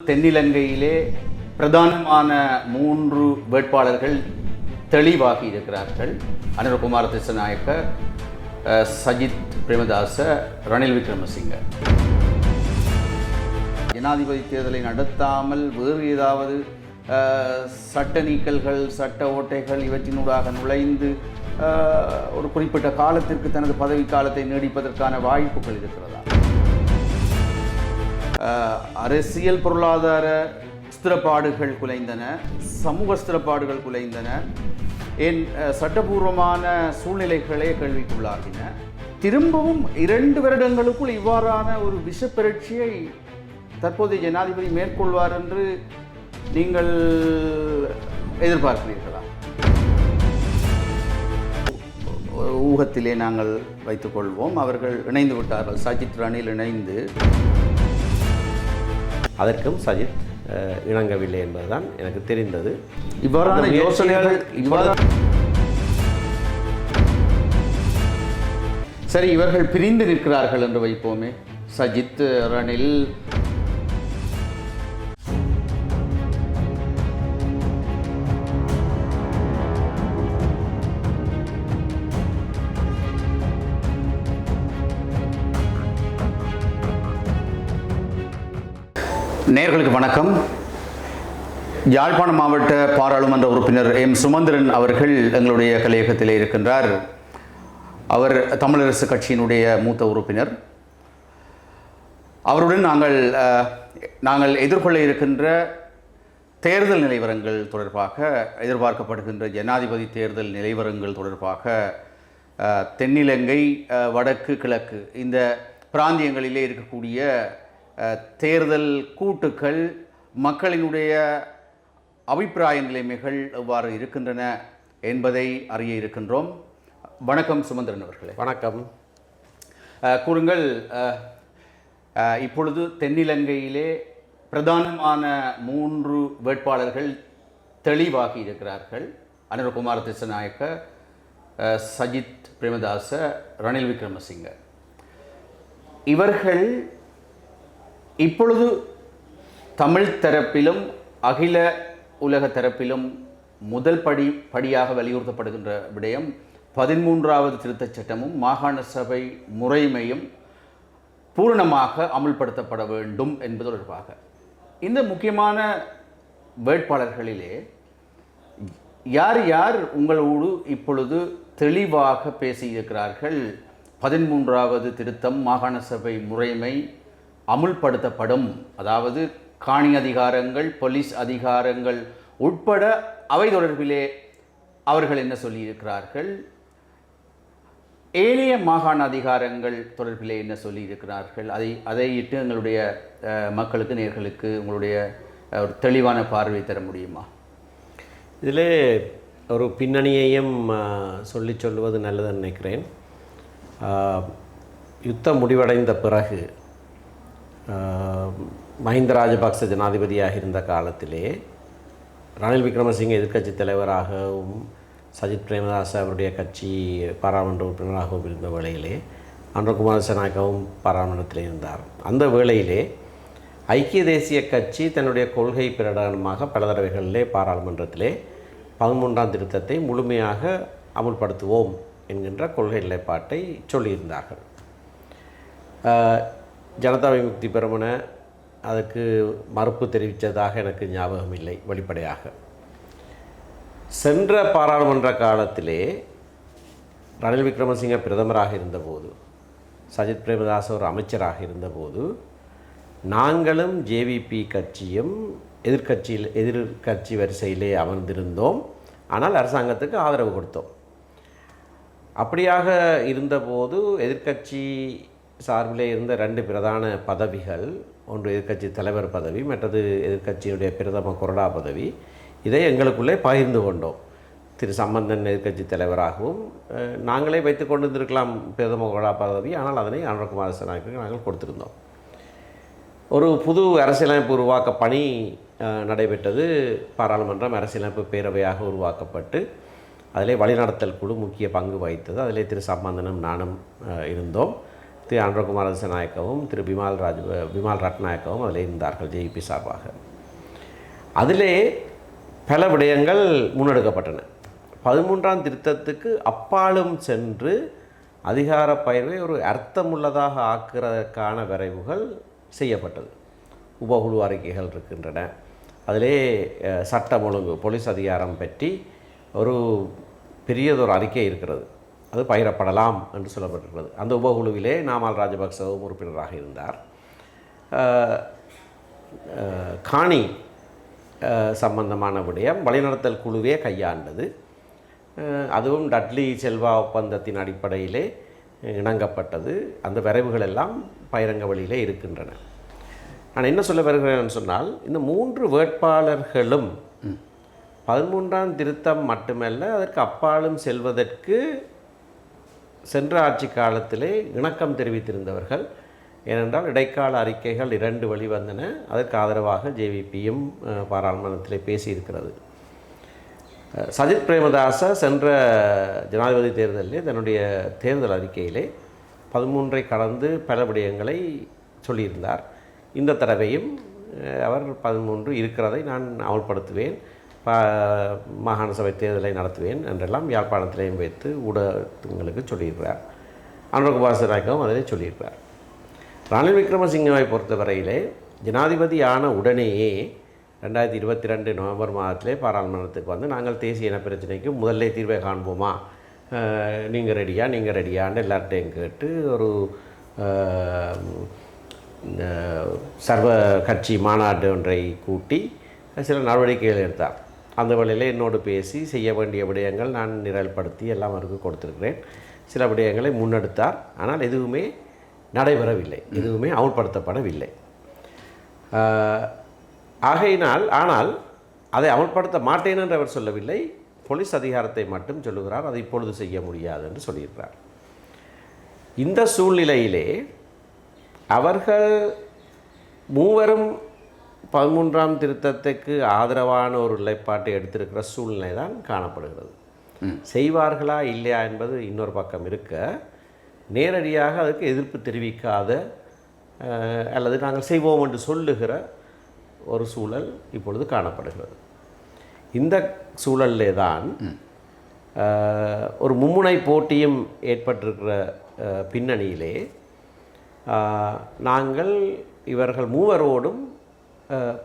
தென்னிலங்கையிலே பிரதானமான மூன்று வேட்பாளர்கள் தெளிவாகி இருக்கிறார்கள். அனுரகுமார திசநாயக்க அஹ், சஜித் பிரேமதாச ரணில் விக்ரமசிங்க. ஜனாதிபதி தேர்தலை நடத்தாமல் வேறு ஏதாவது சட்ட நீக்கல்கள் சட்ட ஓட்டைகள் இவற்றினூடாக நுழைந்து ஒரு குறிப்பிட்ட காலத்திற்கு தனது பதவி காலத்தை நீடிப்பதற்கான வாய்ப்புகள் இருக்கிறதா? அரசியல் பொருளாதார ஸ்திரப்பாடுகள் குலைந்தன சமூக ஸ்திரப்பாடுகள் குலைந்தன. ஏன் சட்டபூர்வமான சூழ்நிலைகளே கேள்விக்குள்ளாகின. திரும்பவும் இரண்டு வருடங்களுக்குள் இவ்வாறான ஒரு விஷப்பெருட்சியை தற்போதைய ஜனாதிபதி மேற்கொள்வார் என்று நீங்கள் எதிர்பார்க்கிறீர்களா? ஊகத்திலே நாங்கள் வைத்துக்கொள்வோம். அவர்கள் இணைந்து விட்டார்கள். சஜித் ரணில் இணைந்து. அதற்கும் சஜித் இணங்கவில்லை என்பதுதான் எனக்கு தெரிந்தது. இவ்வாறான யோசனைகள் இவ்வாறு சரி இவர்கள் பிரிந்து நிற்கிறார்கள் என்று வைப்போமே. சஜித் ரணில் நேர்களுக்கு வணக்கம். யாழ்ப்பாணம் மாவட்ட பாராளுமன்ற உறுப்பினர் எம். சுமந்திரன் அவர்கள் எங்களுடைய கலையகத்தில் இருக்கின்றார். அவர் தமிழரசு கட்சியினுடைய மூத்த உறுப்பினர். அவருடன் நாங்கள் நாங்கள் எதிர்கொள்ள இருக்கின்ற தேர்தல் நிலைவரங்கள் தொடர்பாக எதிர்பார்க்கப்படுகின்ற ஜனாதிபதி தேர்தல் நிலைவரங்கள் தொடர்பாக தென்னிலங்கை வடக்கு கிழக்கு இந்த பிராந்தியங்களிலே இருக்கக்கூடிய தேர்தல் கூட்டுக்கள் மக்களினுடைய அபிப்பிராய நிலைமைகள் எவ்வாறு இருக்கின்றன என்பதை அறிய இருக்கின்றோம். வணக்கம் சுமந்திரன் அவர்களே. வணக்கம். கூறுங்கள் இப்பொழுது தென்னிலங்கையிலே பிரதானமான மூன்று வேட்பாளர்கள் தெளிவாகி இருக்கிறார்கள். அனுரகுமார திசநாயக்க சஜித் பிரேமதாச ரணில் விக்ரமசிங்க. இவர்கள் இப்பொழுது தமிழ் தரப்பிலும் அகில உலக தரப்பிலும் முதல் படி படியாக வலியுறுத்தப்படுகின்ற விடயம் பதிமூன்றாவது திருத்தச் சட்டமும் மாகாண சபை முறைமையும் பூரணமாக அமுல்படுத்தப்பட வேண்டும் என்பது தொடர்பாக. இந்த முக்கியமான வேட்பாளர்களிலே யார் யார் உங்களோடு இப்பொழுது தெளிவாக பேசியிருக்கிறார்கள்? பதிமூன்றாவது திருத்தம் மாகாண சபை முறைமை அமுல்படுத்தப்படும். அதாவது காணி அதிகாரங்கள் போலீஸ் அதிகாரங்கள் உட்பட அவை தொடர்பிலே அவர்கள் என்ன சொல்லியிருக்கிறார்கள்? ஏனைய மாகாண அதிகாரங்கள் தொடர்பிலே என்ன சொல்லியிருக்கிறார்கள்? அதை அதை இட்டு எங்களுடைய மக்களுக்கு நேர்களுக்கு உங்களுடைய ஒரு தெளிவான பார்வை தர முடியுமா? இதிலே ஒரு பின்னணியையும் சொல்லி சொல்லுவது நல்லதுன்னு நினைக்கிறேன். யுத்தம் முடிவடைந்த பிறகு மஹிந்த ராஜபக்ச ஜனாதிபதியாக இருந்த காலத்திலே ரணில் விக்ரமசிங்க எதிர்க்கட்சி தலைவராகவும் சஜித் பிரேமதாஸ் அவருடைய கட்சி பாராளுமன்ற உறுப்பினராகவும் இருந்த வேளையிலே அன்றகுமார் சனாகவும் பாராளுமன்றத்தில் இருந்தார். அந்த வேளையிலே ஐக்கிய தேசிய கட்சி தன்னுடைய கொள்கை பிரகடனமாக பல தடவைகளிலே பாராளுமன்றத்திலே பதிமூன்றாம் திருத்தத்தை முழுமையாக அமுல்படுத்துவோம் என்கின்ற கொள்கை நிலைப்பாட்டை சொல்லியிருந்தார்கள். ஜனதா விமுக்தி பெருமன அதுக்கு மறுப்பு தெரிவித்ததாக எனக்கு ஞாபகம் இல்லை வெளிப்படையாக. சென்ற பாராளுமன்ற காலத்திலே ரணில் விக்ரமசிங்க பிரதமராக இருந்தபோது சஜித் பிரேமதாஸ் ஒரு அமைச்சராக இருந்தபோது நாங்களும் ஜேவிபி கட்சியும் எதிர்க்கட்சியில் எதிர்கட்சி வரிசையிலே அமர்ந்திருந்தோம். ஆனால் அரசாங்கத்துக்கு ஆதரவு கொடுத்தோம். அப்படியாக இருந்தபோது எதிர்க்கட்சி சார்பிலே இருந்த ரெண்டு பிரதான பதவிகள் ஒன்று எதிர்க்கட்சி தலைவர் பதவி மற்றது எதிர்க்கட்சியுடைய பிரதம கொறடா பதவி. இதை எங்களுக்குள்ளே பகிர்ந்து கொண்டோம். திரு சம்பந்தன் எதிர்க்கட்சி தலைவராகவும் நாங்களே வைத்து கொண்டு வந்திருக்கலாம் பிரதம கொறடா பதவி ஆனால் அதனை அனுரகுமார சனாய்க்கு நாங்கள் கொடுத்திருந்தோம். ஒரு புது அரசியலமைப்பு உருவாக்க பணி நடைபெற்றது. பாராளுமன்றம் அரசியலமைப்பு பேரவையாக உருவாக்கப்பட்டு அதிலே வழிநடத்தல் குழு முக்கிய பங்கு வகித்தது. அதிலே திரு சம்பந்தனும் நானும் இருந்தோம். திரு அனுரகுமார திசநாயக்கவும் திரு பிமால் ராஜ் பிமால் ரட்நாயக்கவும் அதில் இருந்தார்கள் ஜேபி சார்பாக. அதிலே பல விடயங்கள் முன்னெடுக்கப்பட்டன. பதிமூன்றாம் திருத்தத்துக்கு அப்பாலும் சென்று அதிகார பயிர்வை ஒரு அர்த்தமுள்ளதாக ஆக்குறதற்கான விரைவுகள் செய்யப்பட்டது. உபகுழு அறிக்கைகள் இருக்கின்றன. அதிலே சட்டம் ஒழுங்கு போலீஸ் அதிகாரம் பற்றி ஒரு பெரியதொரு அறிக்கை இருக்கிறது. அது பயிரப்படலாம் என்று சொல்லப்பட்டிருக்கிறது. அந்த உபகுழுவிலே நாமல் ராஜபக்சவும் உறுப்பினராக இருந்தார். காணி சம்பந்தமான விடயம் வழிநடத்தல் குழுவே கையாண்டது. அதுவும் டட்லி செல்வா ஒப்பந்தத்தின் அடிப்படையிலே இணங்கப்பட்டது. அந்த வரைவுகள் எல்லாம் பகிரங்க வழியிலே இருக்கின்றன. நான் என்ன சொல்ல வருகிறேன் சொன்னால் இந்த மூன்று வேட்பாளர்களும் பதிமூன்றாம் திருத்தம் மட்டுமல்ல அதற்கு அப்பாலும் செல்வதற்கு சென்ற ஆட்சி காலத்திலே இணக்கம் தெரிவித்திருந்தவர்கள். ஏனென்றால் இடைக்கால அறிக்கைகள் இரண்டு வெளிவந்தன. அதற்கு ஆதரவாக ஜேவிபியும் பாராளுமன்றத்திலே பேசியிருக்கிறது. சஜித் பிரேமதாச சென்ற ஜனாதிபதி தேர்தலிலே தன்னுடைய தேர்தல் அறிக்கையிலே பதிமூன்றை கடந்து பல விடயங்களை சொல்லியிருந்தார். இந்த தடவையும் அவர் பதிமூன்று இருக்கிறதை நான் அமல்படுத்துவேன். பா மாகாண சபை தேர்தலை நடத்துவேன் என்றெல்லாம் யாழ்ப்பாணத்திலையும் வைத்து ஊடகங்களுக்கு சொல்லியிருக்கிறார். அனுரகுமார் நாயகவும் அதிலே சொல்லியிருக்கிறார். ரணில் விக்ரமசிங்கவை பொறுத்தவரையிலே ஜனாதிபதியான உடனேயே ரெண்டாயிரத்தி இருபத்தி ரெண்டு நவம்பர் மாதத்திலே பாராளுமன்றத்துக்கு வந்து நாங்கள் தேசிய இன பிரச்சனைக்கு முதல்ல தீர்வை காண்போமா? நீங்கள் ரெடியா நீங்கள் ரெடியான்னு எல்லார்ட்டையும் கேட்டு ஒரு சர்வ கட்சி மாநாடு ஒன்றை கூட்டி சில நடவடிக்கைகள் எடுத்தார். அந்த வழியில் என்னோடு பேசி செய்ய வேண்டிய விடயங்கள் நான் நிரல்படுத்தி எல்லாம் அவருக்கு கொடுத்துருக்கிறேன். சில விடயங்களை முன்னெடுத்தார். ஆனால் எதுவுமே நடைபெறவில்லை. எதுவுமே அமுல்படுத்தப்படவில்லை. ஆகையினால் ஆனால் அதை அமல்படுத்த மாட்டேன் என்று அவர் சொல்லவில்லை. போலீஸ் அதிகாரத்தை மட்டும் சொல்லுகிறார். அதை இப்பொழுது செய்ய முடியாது என்று சொல்லியிருக்கிறார். இந்த சூழ்நிலையிலே அவர்கள் மூவரும் பதிமூன்றாம் திருத்தத்துக்கு ஆதரவான ஒரு நிலைப்பாட்டை எடுத்திருக்கிற சூழ்நிலை தான் காணப்படுகிறது. செய்வார்களா இல்லையா என்பது இன்னொரு பக்கம் இருக்க நேரடியாக அதுக்கு எதிர்ப்பு தெரிவிக்காத அல்லது நாங்கள் செய்வோம் என்று சொல்லுகிற ஒரு சூழல் இப்பொழுது காணப்படுகிறது. இந்த சூழலிலே தான் ஒரு மும்முனை போட்டியும் ஏற்பட்டிருக்கிற பின்னணியிலே நாங்கள் இவர்கள் மூவரோடும்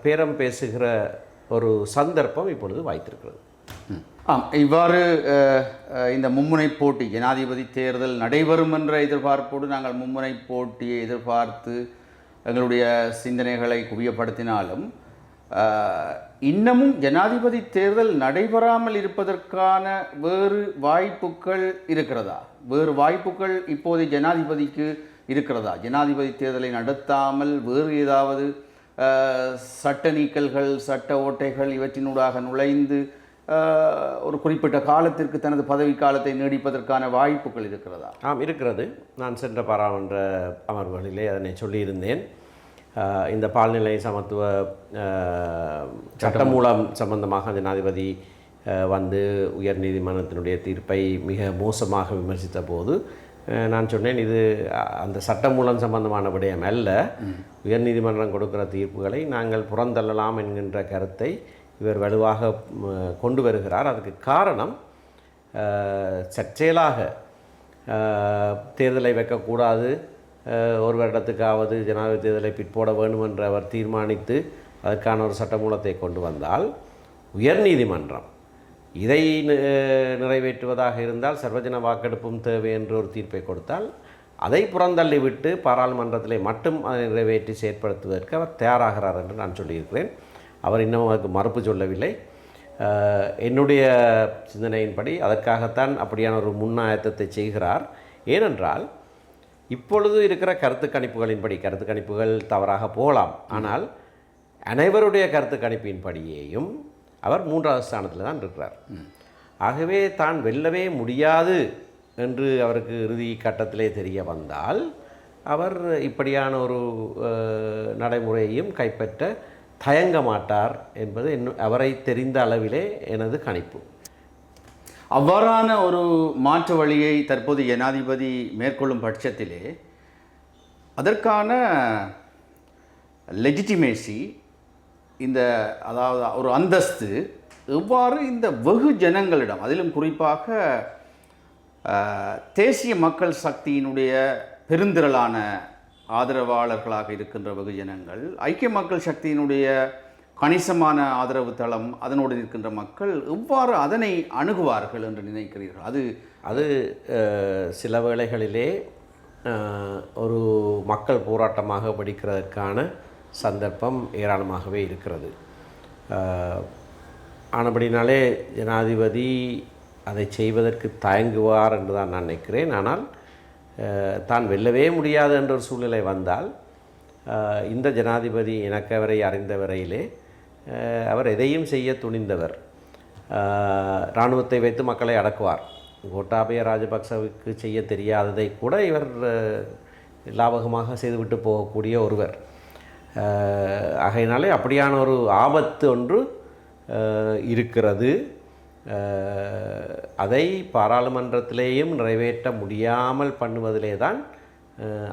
பேரம் பேசுகிற ஒரு சந்தர்ப்பம் இப்பொழுது வாய்த்திருக்கிறது. ஆம் இவ்வாறு இந்த மும்முனை போட்டி ஜனாதிபதி தேர்தல் நடைபெறும் என்ற எதிர்பார்ப்போடு நாங்கள் மும்முனை போட்டியை எதிர்பார்த்து எங்களுடைய சிந்தனைகளை குவியப்படுத்தினாலும் இன்னமும் ஜனாதிபதி தேர்தல் நடைபெறாமல் இருப்பதற்கான வேறு வாய்ப்புகள் இருக்கிறதா? வேறு வாய்ப்புகள் இப்போது ஜனாதிபதிக்கு இருக்கிறதா? ஜனாதிபதி தேர்தலை நடத்தாமல் வேறு ஏதாவது சட்ட நீக்கல்கள் சட்ட ஓட்டைகள் இவற்றினூடாக நுழைந்து ஒரு குறிப்பிட்ட காலத்திற்கு தனது பதவி காலத்தை நீடிப்பதற்கான வாய்ப்புகள் இருக்கிறதா? ஆம் இருக்கிறது. நான் சென்ற பாராளுமன்ற அமர்வுகளிலே அதனை சொல்லியிருந்தேன். இந்த பால்நிலை சமத்துவ சட்டமூலம் சம்பந்தமாக ஜனாதிபதி வந்து உயர்நீதிமன்றத்தினுடைய தீர்ப்பை மிக மோசமாக விமர்சித்த போது நான் சொன்னேன் இது அந்த சட்டமூலம் சம்பந்தமான விடயம் அல்ல. உயர்நீதிமன்றம் கொடுக்கிற தீர்ப்புகளை நாங்கள் புறந்தள்ளலாம் என்கின்ற கருத்தை இவர் வலுவாக கொண்டு வருகிறார். அதுக்கு காரணம் சற்செயலாக தேர்தலை வைக்கக்கூடாது. ஒரு வருடத்துக்காவது ஜனாதிபதி தேர்தலை பிற்போட வேண்டும் என்று அவர் தீர்மானித்து அதற்கான ஒரு சட்டமூலத்தை கொண்டு வந்தால் உயர்நீதிமன்றம் இதை நிறைவேற்றுவதாக இருந்தால் சர்வஜன வாக்கெடுப்பும் தேவை என்று ஒரு தீர்ப்பை கொடுத்தால் அதை புறந்தள்ளிவிட்டு பாராளுமன்றத்திலே மட்டும் அதை நிறைவேற்றி செயற்படுத்துவதற்கு அவர் தயாராகிறார் என்று நான் சொல்லியிருக்கிறேன். அவர் இன்னும் அதுக்கு மறுப்பு சொல்லவில்லை. என்னுடைய சிந்தனையின்படி அதற்காகத்தான் அப்படியான ஒரு முன்னாயத்தத்தை செய்கிறார். ஏனென்றால் இப்பொழுது இருக்கிற கருத்து கணிப்புகளின்படி கருத்து கணிப்புகள் தவறாக போகலாம். ஆனால் அனைவருடைய கருத்து கணிப்பின்படியேயும் அவர் மூன்றாவது ஸ்தானத்தில் தான் இருக்கிறார். ஆகவே தான் வெல்லவே முடியாது என்று அவருக்கு இறுதி கட்டத்திலே தெரிய வந்தால் அவர் இப்படியான ஒரு நடைமுறையையும் கைப்பற்ற தயங்க மாட்டார் என்பது இன்னும் அவரை தெரிந்த அளவிலே எனது கணிப்பு. அவ்வாறான ஒரு மாற்று வழியை தற்போது ஜனாதிபதி மேற்கொள்ளும் பட்சத்திலே அதற்கான லெஜிட்டிமேசி இந்த அதாவது ஒரு அந்தஸ்து எவ்வாறு இந்த வெகு ஜனங்களிடம் அதிலும் குறிப்பாக தேசிய மக்கள் சக்தியினுடைய பெருந்திரளான ஆதரவாளர்களாக இருக்கின்ற வெகுஜனங்கள் ஐக்கிய மக்கள் சக்தியினுடைய கணிசமான ஆதரவு தளம் அதனோடு இருக்கின்ற மக்கள் எவ்வாறு அதனை அணுகுவார்கள் என்று நினைக்கிறீர்கள்? அது அது சில வேளைகளிலே ஒரு மக்கள் போராட்டமாக படிக்கிறதற்கான சந்தர்ப்பம் ஏராளமாகவே இருக்கிறது. ஆனபடினாலே ஜனாதிபதி அதை செய்வதற்கு தயங்குவார் என்று தான் நான் நினைக்கிறேன். ஆனால் தான் வெல்லவே முடியாது என்ற ஒரு சூழ்நிலை வந்தால் இந்த ஜனாதிபதி இணக்கவரை அறிந்தவரையிலே அவர் எதையும் செய்ய துணிந்தவர். இராணுவத்தை வைத்து மக்களை அடக்குவார். கோட்டாபய ராஜபக்சவுக்கு செய்ய தெரியாததை கூட இவர் லாபகமாக செய்துவிட்டு போகக்கூடிய ஒருவர். ஆகையினாலே அப்படியான ஒரு ஆபத்து ஒன்று இருக்கிறது. அதை பாராளுமன்றத்திலேயும் நிறைவேற்ற முடியாமல் பண்ணுவதிலே தான்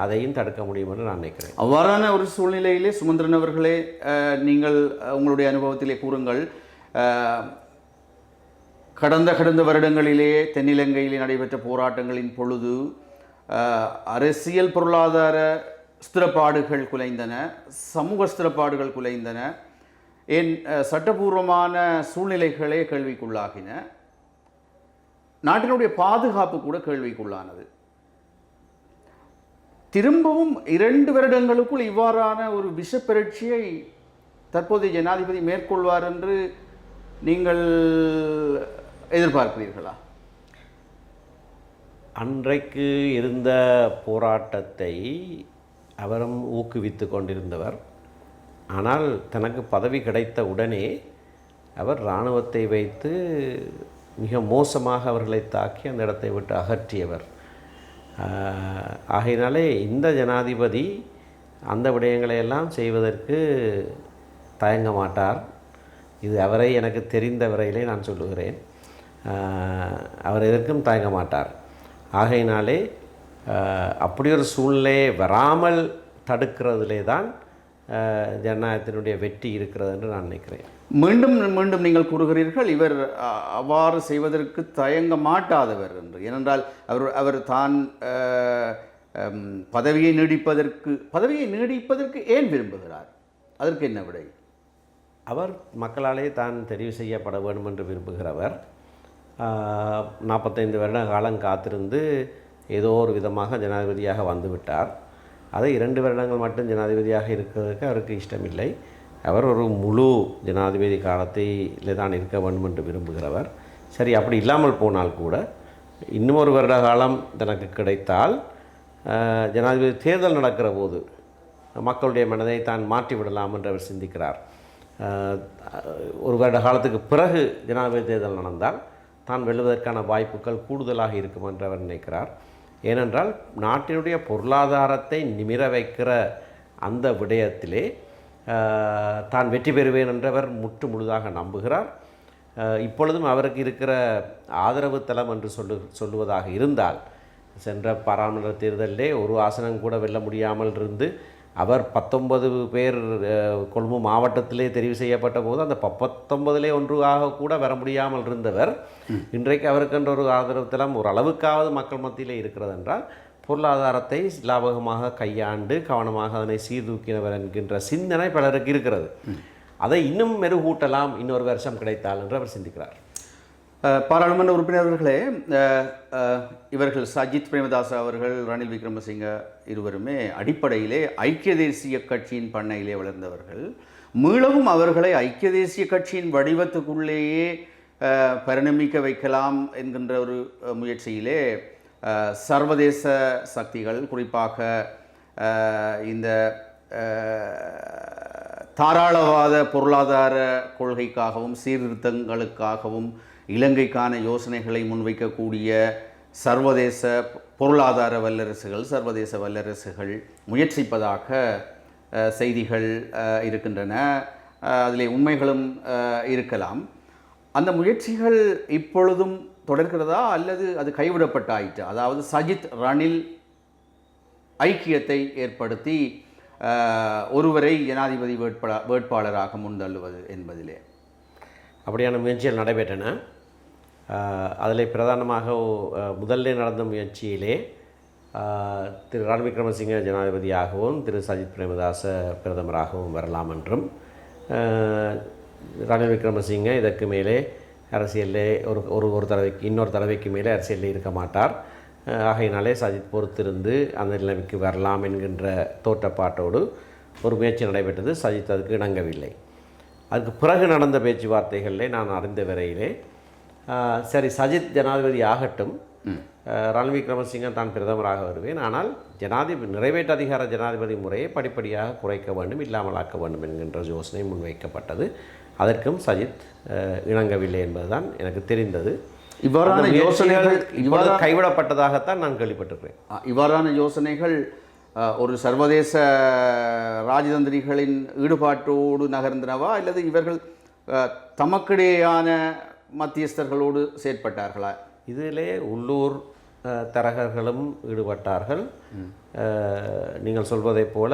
அதையும் தடுக்க முடியும் என்று நான் நினைக்கிறேன். அவ்வாறான ஒரு சூழ்நிலையிலே சுமந்திரன் அவர்களே நீங்கள் உங்களுடைய அனுபவத்திலே கூறுங்கள் கடந்த கடந்த வருடங்களிலே தென்னிலங்கையிலே நடைபெற்ற போராட்டங்களின் பொழுது அரசியல் பொருளாதார ஸ்திரப்பாடுகள் குலைந்தன சமூக ஸ்திரப்பாடுகள் குலைந்தன என் சட்டபூர்வமான சூழ்நிலைகளே கேள்விக்குள்ளாகின. நாட்டினுடைய பாதுகாப்பு கூட கேள்விக்குள்ளானது. திரும்பவும் இரண்டு வருடங்களுக்குள் இவ்வாறான ஒரு விஷப்பெயர்ச்சியை தற்போதைய ஜனாதிபதி மேற்கொள்வார் என்று நீங்கள் எதிர்பார்க்கிறீர்களா? அன்றைக்கு இருந்த போராட்டத்தை அவரும் ஊக்குவித்து கொண்டிருந்தவர். ஆனால் தனக்கு பதவி கிடைத்த உடனே அவர் இராணுவத்தை வைத்து மிக மோசமாக அவர்களை தாக்கி அந்த இடத்தை விட்டு அகற்றியவர். ஆகையினாலே இந்த ஜனாதிபதி அந்த விடயங்களை எல்லாம் செய்வதற்கு தயங்க மாட்டார் இது அவரை எனக்கு தெரிந்த வரையிலே நான் சொல்லுகிறேன். அவர் எதற்கும் தயங்க மாட்டார் ஆகையினாலே அப்படி ஒரு சூழ்நிலையை வராமல் தடுக்கிறதுலே தான் ஜனநாயகத்தினுடைய வெற்றி இருக்கிறது என்று நான் நினைக்கிறேன். மீண்டும் மீண்டும் நீங்கள் கூறுகிறீர்கள் இவர் அவ்வாறு செய்வதற்கு தயங்க மாட்டாதவர் என்று. ஏனென்றால் அவர் அவர் தான் பதவியை நீடிப்பதற்கு பதவியை நீடிப்பதற்கு ஏன் விரும்புகிறார்? அதற்கு என்ன விடை? அவர் மக்களாலே தான் தெரிவு செய்யப்பட வேண்டும் என்று விரும்புகிறவர் நாற்பத்தைந்து வருட காலம் காத்திருந்து ஏதோ ஒரு விதமாக ஜனாதிபதியாக வந்துவிட்டார். அதை இரண்டு வருடங்கள் மட்டும் ஜனாதிபதியாக இருக்கிறதுக்கு அவருக்கு இஷ்டமில்லை. அவர் ஒரு முழு ஜனாதிபதி காலத்தில் தான் இருக்க வேண்டும் என்று விரும்புகிறவர். சரி அப்படி இல்லாமல் போனால் கூட இன்னும் ஒரு வருட காலம் தனக்கு கிடைத்தால் ஜனாதிபதி தேர்தல் நடக்கிற போது மக்களுடைய மனதை தான் மாற்றி விடலாம் என்று அவர் சிந்திக்கிறார். ஒரு வருட காலத்துக்கு பிறகு ஜனாதிபதி தேர்தல் நடந்தால் தான் வெல்வதற்கான வாய்ப்புகள் கூடுதலாக இருக்கும் என்று அவர் நினைக்கிறார். ஏனென்றால் நாட்டினுடைய பொருளாதாரத்தை நிமிர வைக்கிற அந்த விடயத்திலே தான் வெற்றி பெறுவேன் என்றவர் முற்று முழுதாக நம்புகிறார். இப்பொழுதும் அவருக்கு இருக்கிற ஆதரவு தளம் என்று சொல்லு சொல்லுவதாக இருந்தால் சென்ற பாராளுமன்ற தேர்தலிலே ஒரு ஆசனம் கூட வெல்ல முடியாமல் இருந்து அவர் பத்தொன்பது பேர் கொழும்பு மாவட்டத்திலே தெரிவு செய்யப்பட்ட போது அந்த பத்தொன்பதிலே ஒன்றாக கூட வர முடியாமல் இருந்தவர். இன்றைக்கு அவருக்கென்ற ஒரு ஆதரவு தளம் ஒரு அளவுக்காவது மக்கள் மத்தியிலே இருக்கிறது என்றால் பொருளாதாரத்தை லாபகமாக கையாண்டு கவனமாக அதனை சீர்தூக்கினவர் என்கின்ற சிந்தனை பலருக்கு இருக்கிறது. அதை இன்னும் மெருகூட்டலாம் இன்னொரு வருஷம் கிடைத்தால் என்று அவர் சிந்திக்கிறார். பாராளுமன்ற உறுப்பினர்களே இவர்கள் சஜித் பிரேமதாஸ் அவர்கள் ரணில் விக்ரமசிங்க இருவருமே அடிப்படையிலே ஐக்கிய தேசிய கட்சியின் பண்ணையிலே வளர்ந்தவர்கள். மீளவும் அவர்களை ஐக்கிய தேசிய கட்சியின் வடிவத்துக்குள்ளேயே பரிணமிக்க வைக்கலாம் என்கின்ற ஒரு முயற்சியிலே சர்வதேச சக்திகள் குறிப்பாக இந்த தாராளவாத பொருளாதார கொள்கைக்காகவும் சீர்திருத்தங்களுக்காகவும் இலங்கைக்கான யோசனைகளை முன்வைக்கக்கூடிய சர்வதேச பொருளாதார வல்லரசுகள் சர்வதேச வல்லரசுகள் முயற்சிப்பதாக செய்திகள் இருக்கின்றன. அதில் உண்மைகளும் இருக்கலாம். அந்த முயற்சிகள் இப்பொழுதும் தொடர்கிறதா? அல்லது அது கைவிடப்பட்டாயிற்று? அதாவது சஜித் ரணில் ஐக்கியத்தை ஏற்படுத்தி ஒருவரை ஜனாதிபதி வேட்பாள வேட்பாளராக முன்தள்ளுவது என்பதிலே. அப்படியான முயற்சிகள் நடைபெற்றன. அதில் பிரதானமாக முதல்ல நடந்த முயற்சியிலே திரு ரன் விக்ரமசிங்க ஜனாதிபதியாகவும் திரு சஜித் பிரேமதாச பிரதமராகவும் வரலாம் என்றும் அஹ், ரணில் விக்ரமசிங்க இதற்கு மேலே அரசியலே ஒரு ஒரு ஒரு தடவைக்கு இன்னொரு தடவைக்கு மேலே அரசியலில் இருக்க மாட்டார். ஆகையினாலே சஜித் பொறுத்திருந்து அந்த நிலைமைக்கு வரலாம் என்கின்ற தோற்றப்பாட்டோடு ஒரு முயற்சி நடைபெற்றது. சஜித் அதுக்கு இணங்கவில்லை. அதுக்கு பிறகு நடந்த பேச்சுவார்த்தைகளிலே நான் அறிந்த வரையிலே சரி சஜித் ஜனாதிபதி ஆகட்டும். ரணில் விக்ரமசிங்க தான் பிரதமராக வருவேன். ஆனால் ஜனாதிபதி நிறைவேற்று அதிகார ஜனாதிபதி முறையை படிப்படியாக குறைக்க வேண்டும் இல்லாமலாக்க வேண்டும் என்கின்ற யோசனை முன்வைக்கப்பட்டது. அதற்கும் சஜித் இணங்கவில்லை என்பதுதான் எனக்கு தெரிந்தது. இவ்வாறான யோசனைகள் இப்பொழுது கைவிடப்பட்டதாகத்தான் நான் கேள்விப்பட்டிருக்கிறேன். இவ்வாறான யோசனைகள் ஒரு சர்வதேச ராஜதந்திரிகளின் ஈடுபாட்டோடு நகர்ந்தனவா அல்லது இவர்கள் அஹ், தமக்கிடையேயான மத்தியஸ்தர்களோடு செயற்பட்டார்களா? இதிலே உள்ளூர் தரகர்களும் ஈடுபட்டார்கள். நீங்கள் சொல்வதைப் போல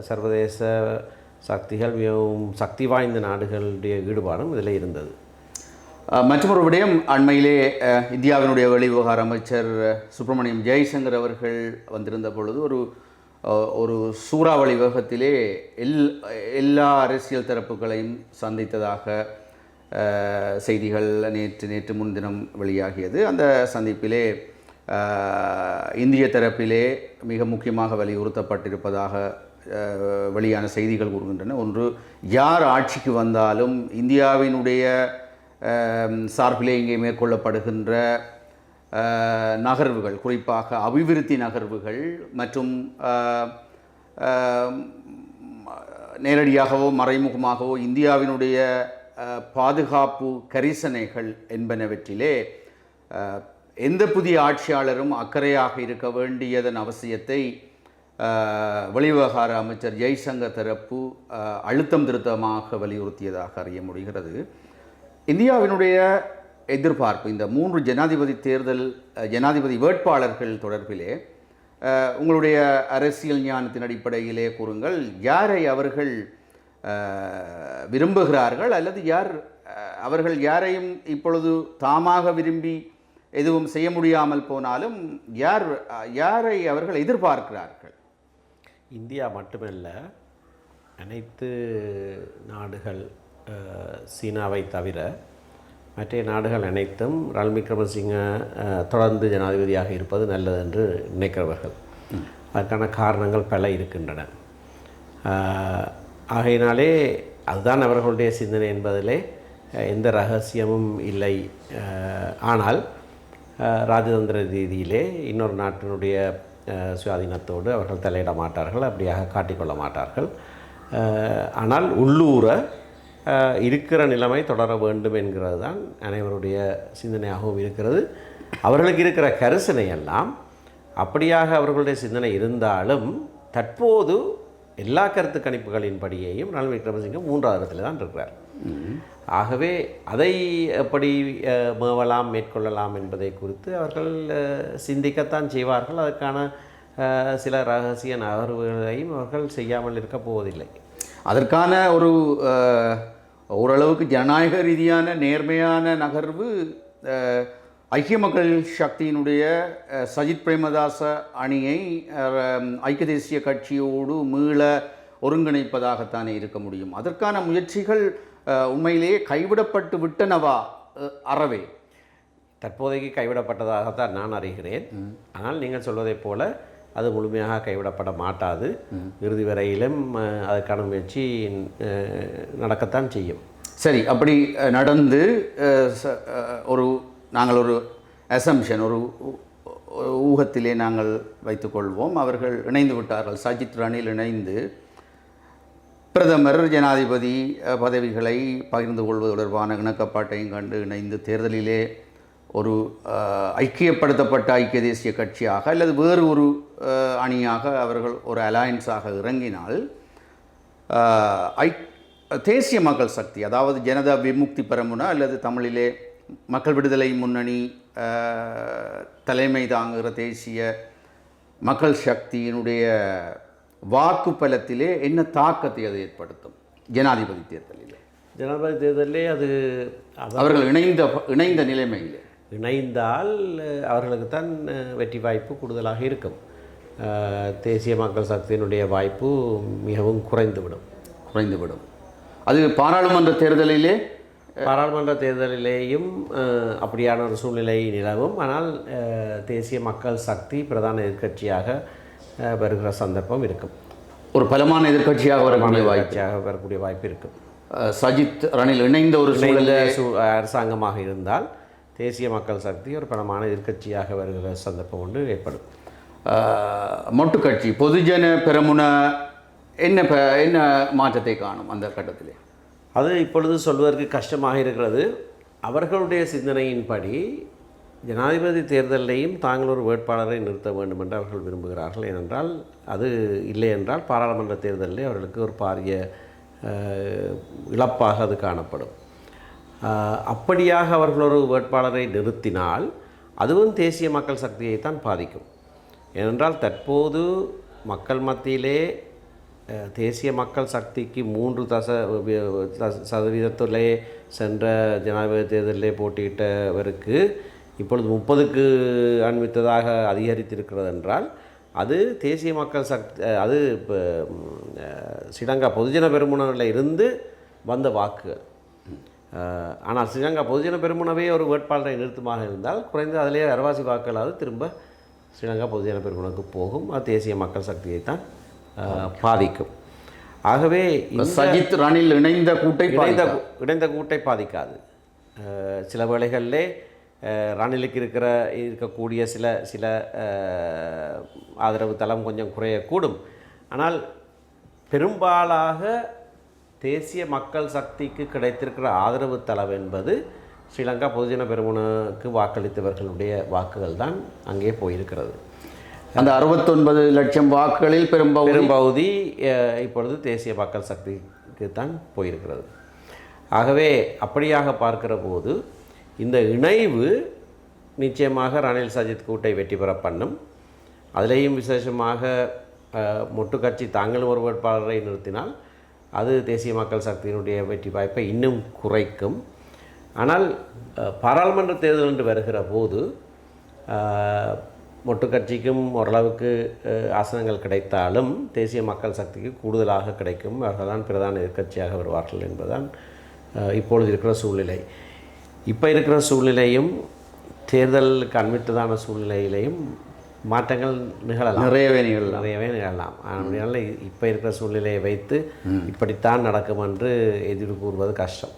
சர்வதேச சக்திகள் மிகவும் சக்தி வாய்ந்த நாடுகளுடைய ஈடுபாடும் இதில் இருந்தது. மற்றொரு விடயம் அண்மையிலே இந்தியாவினுடைய வெளிவிவகார அமைச்சர் சுப்பிரமணியம் ஜெய்சங்கர் அவர்கள் வந்திருந்த பொழுது ஒரு ஒரு சூறாவளி வேகத்திலே எல் எல்லா அரசியல் தரப்புகளையும் சந்தித்ததாக செய்திகள் நேற்று நேற்று முன்தினம் வெளியாகியது. அந்த சந்திப்பிலே இந்திய தரப்பிலே மிக முக்கியமாக வலியுறுத்தப்பட்டிருப்பதாக வெளியான செய்திகள் கூறுகின்றன. ஒன்று யார் ஆட்சிக்கு வந்தாலும் இந்தியாவினுடைய சார்பிலே இங்கே மேற்கொள்ளப்படுகின்ற நகர்வுகள் குறிப்பாக அபிவிருத்தி நகர்வுகள் மற்றும் நேரடியாகவோ மறைமுகமாகவோ இந்தியாவினுடைய பாதுகாப்பு கரிசனைகள் என்பனவற்றிலே எந்த புதிய ஆட்சியாளரும் அக்கறையாக இருக்க வேண்டியதன் அவசியத்தை அஹ், வெளிவிவகார அமைச்சர் ஜெய்சங்கர் தரப்பு அழுத்தம் திருத்தமாக வலியுறுத்தியதாக அறிய முடிகிறது. இந்தியாவினுடைய எதிர்பார்ப்பு இந்த மூன்று ஜனாதிபதி தேர்தல் ஜனாதிபதி வேட்பாளர்கள் தொடர்பிலே உங்களுடைய அரசியல் ஞானத்தின் அடிப்படையிலே கூறுங்கள் யாரை அவர்கள் விரும்புகிறார்கள் அல்லது யார் அவர்கள் யாரையும் இப்பொழுது தாமாக விரும்பி எதுவும் செய்ய முடியாமல் போனாலும் யார் யாரை அவர்கள் எதிர்பார்க்கிறார்கள்? இந்தியா மட்டுமல்ல அனைத்து நாடுகள் சீனாவை தவிர மற்ற நாடுகள் அனைத்தும் ரணில் விக்ரமசிங்க தொடர்ந்து ஜனாதிபதியாக இருப்பது நல்லது என்று நினைக்கிறவர்கள். அதற்கான காரணங்கள் பல இருக்கின்றன. ஆகையினாலே அதுதான் அவர்களுடைய சிந்தனை என்பதிலே எந்த ரகசியமும் இல்லை. ஆனால் ராஜதந்திர ரீதியிலே இன்னொரு நாட்டினுடைய சுயாதீனத்தோடு அவர்கள் தலையிட மாட்டார்கள் அப்படியாக காட்டிக்கொள்ள மாட்டார்கள். ஆனால் உள்ளூர இருக்கிற நிலைமை தொடர வேண்டும் என்கிறது தான் அனைவருடைய சிந்தனையாகவும் இருக்கிறது. அவர்களுக்கு இருக்கிற கரிசனை எல்லாம் அப்படியாக அவர்களுடைய சிந்தனை இருந்தாலும் தற்போது எல்லா கருத்து கணிப்புகளின்படியேயும் ரணில் விக்ரமசிங்க மூன்றாவது இடத்துல தான் இருக்கிறார். ஆகவே அதை எப்படி மேவலாம் மேற்கொள்ளலாம் என்பதை குறித்து அவர்கள் சிந்திக்கத்தான் செய்வார்கள். அதற்கான சில ரகசிய நகர்வுகளையும் அவர்கள் செய்யாமல் இருக்கப் போவதில்லை. அதற்கான ஒரு ஓரளவுக்கு ஜனநாயக ரீதியான நேர்மையான நகர்வு ஐக்கிய மக்கள் சக்தியினுடைய சஜித் பிரேமதாச அணியை ஐக்கிய தேசிய கட்சியோடு மீள ஒருங்கிணைப்பதாகத்தானே இருக்க முடியும். அதற்கான முயற்சிகள் உண்மையிலேயே கைவிடப்பட்டு விட்டனவா அறவே? தற்போதைக்கு கைவிடப்பட்டதாகத்தான் நான் அறிகிறேன். ஆனால் நீங்கள் சொல்வதைப் போல அது முழுமையாக கைவிடப்பட மாட்டாது. இறுதி வரையிலும் அஹ், அதற்கான முயற்சி நடக்கத்தான் செய்யும். சரி அப்படி நடந்து ச- ஒரு நாங்கள் ஒரு அசம்ஷன் ஒரு ஊகத்திலே நாங்கள் வைத்துக்கொள்வோம் அவர்கள் இணைந்து விட்டார்கள். சஜித் ரணில் இணைந்து பிரதமர் ஜனாதிபதி பதவிகளை பகிர்ந்து கொள்வது தொடர்பான இணக்கப்பாட்டையும் கண்டு இணைந்து தேர்தலிலே ஒரு ஐக்கியப்படுத்தப்பட்ட ஐக்கிய தேசிய கட்சியாக அல்லது வேறு ஒரு அணியாக அவர்கள் ஒரு அலையன்ஸாக இறங்கினால் ஐ தேசிய மக்கள் சக்தி அதாவது ஜனதா விமுக்தி பெரமுன அல்லது தமிழிலே மக்கள் விடுதலை முன்னணி தலைமை தாங்குகிற தேசிய மக்கள் சக்தியினுடைய வாக்கு பலத்திலே என்ன தாக்கத்தை அது ஏற்படுத்தும்? ஜனாதிபதி தேர்தலில். ஜனாதிபதி தேர்தலிலே அது அவர் அவர்கள் இணைந்த இணைந்த நிலைமையில். இணைந்தால் அவர்களுக்குத்தான் வெற்றி வாய்ப்பு கூடுதலாக இருக்கும். தேசிய மக்கள் சக்தியினுடைய வாய்ப்பு மிகவும் குறைந்துவிடும். குறைந்துவிடும். அது பாராளுமன்ற தேர்தலிலே பாராளுமன்ற தேர்தலிலேயும் அப்படியான ஒரு சூழ்நிலை நிலவும். ஆனால் தேசிய மக்கள் சக்தி பிரதான எதிர்க்கட்சியாக அஹ், வருகிற சந்தர்ப்பம் இருக்கும். ஒரு பலமான எதிர்க்கட்சியாக வரக்கூடிய வாய்ப்பு. எதிர்க்கட்சியாக வரக்கூடிய வாய்ப்பு இருக்கும். சஜித் ரணில் இணைந்த ஒரு இணைந்த சூழலில் சூ அரசாங்கமாக இருந்தால் தேசிய மக்கள் சக்தி ஒரு பலமான எதிர்க்கட்சியாக வருகிற சந்தர்ப்பம் ஒன்று ஏற்படும். மொட்டு கட்சி பொதுஜன பெரமுன என்ன ப- என்ன மாற்றத்தை காணும் அந்த கட்டத்திலே? அது இப்பொழுது சொல்வதற்கு கஷ்டமாக இருக்கிறது. அவர்களுடைய சிந்தனையின்படி ஜனாதிபதி தேர்தலையும் தாங்கள் ஒரு வேட்பாளரை நிறுத்த வேண்டும் என்று அவர்கள் விரும்புகிறார்கள். ஏனென்றால் அது இல்லை என்றால் பாராளுமன்ற தேர்தலில் அவர்களுக்கு ஒரு பாரிய இழப்பாக அது காணப்படும். அப்படியாக அவர்கள் ஒரு வேட்பாளரை நிறுத்தினால் அதுவும் தேசிய மக்கள் சக்தியைத்தான் பாதிக்கும். ஏனென்றால் தற்போது மக்கள் மத்தியிலே தேசிய மக்கள் சக்திக்கு மூன்று தச சதவீதத்திலே சென்ற ஜனாதிபதி தேர்தலிலே போட்டியிட்டவருக்கு இப்பொழுது முப்பதுக்கு அண்மித்ததாக அதிகரித்திருக்கிறது என்றால் அது தேசிய மக்கள் சக்தி அது இப்போ ஸ்ரீலங்கா பொதுஜன பெருமுனவில் இருந்து வந்த வாக்குகள். ஆனால் ஸ்ரீலங்கா பொதுஜன பெருமுனவே ஒரு வேட்பாளரை நிறுத்தமாக இருந்தால் குறைந்த அதிலே அரவாசி வாக்குகளாவது திரும்ப ஸ்ரீலங்கா பொதுஜன பெருமுனக்கு போகும். அது தேசிய மக்கள் சக்தியைத்தான் அஹ், பாதிக்கும். ஆகவே சஜித் ரணில் இணைந்த கூட்டை இணைந்த இணைந்த கூட்டை பாதிக்காது. சில வேளைகளிலே ரணிலுக்கு இருக்கிற இருக்கக்கூடிய சில சில ஆதரவு தளம் கொஞ்சம் குறையக்கூடும். ஆனால் பெரும்பாலாக தேசிய மக்கள் சக்திக்கு கிடைத்திருக்கிற ஆதரவு தளம் என்பது ஸ்ரீலங்கா பொதுஜன பெருமுனக்கு வாக்களித்தவர்களுடைய வாக்குகள் தான் அங்கே போயிருக்கிறது. அந்த அறுபத்தொன்பது லட்சம் வாக்குகளில் பெரும்பகுதி பெரும்பகுதி அஹ், இப்பொழுது தேசிய மக்கள் சக்திக்கு தான் போயிருக்கிறது. ஆகவே அப்படியாக பார்க்கிற போது இந்த இணைவு நிச்சயமாக ரணில் சஜித் கூட்டை வெற்றி பெற பண்ணும். அதிலேயும் விசேஷமாக மொட்டு கட்சி தாங்களும் ஒரு வேட்பாளரை நிறுத்தினால் அது தேசிய மக்கள் சக்தியினுடைய வெற்றி வாய்ப்பை இன்னும் குறைக்கும். ஆனால் பாராளுமன்ற தேர்தல் என்று வருகிற போது மொட்டு கட்சிக்கும் ஓரளவுக்கு ஆசனங்கள் கிடைத்தாலும் தேசிய மக்கள் சக்திக்கு கூடுதலாக கிடைக்கும். அவர்கள்தான் பிரதான எதிர்கட்சியாக வருவார்கள் என்பதுதான் இப்பொழுது இருக்கிற சூழ்நிலை. இப்போ இருக்கிற சூழ்நிலையும் தேர்தலுக்கு அண்மித்ததான சூழ்நிலையிலையும் மாற்றங்கள் நிகழலாம். நிறையவே நிகழலாம் நிறையவே நிகழலாம் அதனால இப்போ இருக்கிற சூழ்நிலையை வைத்து இப்படித்தான் நடக்கும் என்று எதிர்கூறுவது கஷ்டம்.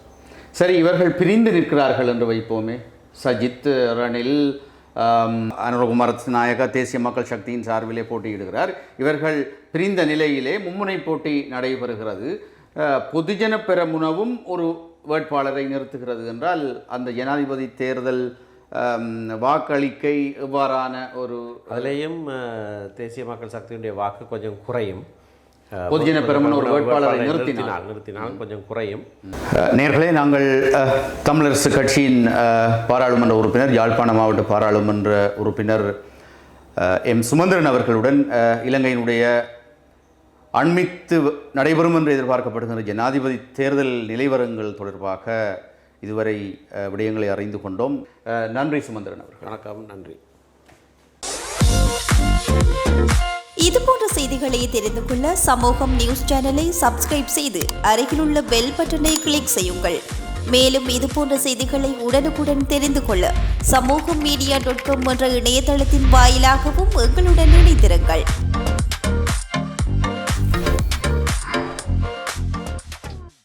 சரி இவர்கள் பிரிந்து நிற்கிறார்கள் என்று வைப்போமே. சஜித் ரணில் அனுரகுமார் நாயகா தேசிய மக்கள் சக்தியின் சார்பிலே போட்டியிடுகிறார். இவர்கள் பிரிந்த நிலையிலே மும்முனை போட்டி நடைபெறுகிறது. பொதுஜன பெரமுனவும் ஒரு வேட்பாளரை நிறுத்துகிறது என்றால் அந்த ஜனாதிபதி தேர்தல் வாக்களிக்கை எவ்வாறான ஒரு அதிலேயும் தேசிய மக்கள் சக்தியினுடைய வாக்கு கொஞ்சம் குறையும். பொதுஜன பெரமுன ஒரு வேட்பாளரை நிறுத்தினால். நிறுத்தினால் கொஞ்சம் குறையும். நேர்களே நாங்கள் தமிழரசு கட்சியின் பாராளுமன்ற உறுப்பினர் யாழ்ப்பாண மாவட்ட பாராளுமன்ற உறுப்பினர் எம். சுமந்திரன் அவர்களுடன் இலங்கையினுடைய அண்மித்து நடைபெறும் என்று எதிர்பார்க்கப்படுகின்ற ஜனாதிபதி தேர்தல் நிலைவரங்கள் தொடர்பாக இதுவரை விடயங்களை அறிந்து கொண்டோம். நன்றி சுமந்திரன் அவர்கள். வணக்கம் நன்றி. இது போன்ற செய்திகளை தெரிந்து கொள்ள சமூகம் நியூஸ் சேனலை சப்ஸ்கிரைப் செய்து அருகிலுள்ள பெல் பட்டனை கிளிக் செய்யுங்கள். மேலும் இது போன்ற செய்திகளை உடனுக்குடன் தெரிந்து கொள்ள சமூகம் மீடியா டாட் காம் என்ற இணையதளத்தின் வாயிலாகவும் எங்களுடன் இணைந்திருங்கள்.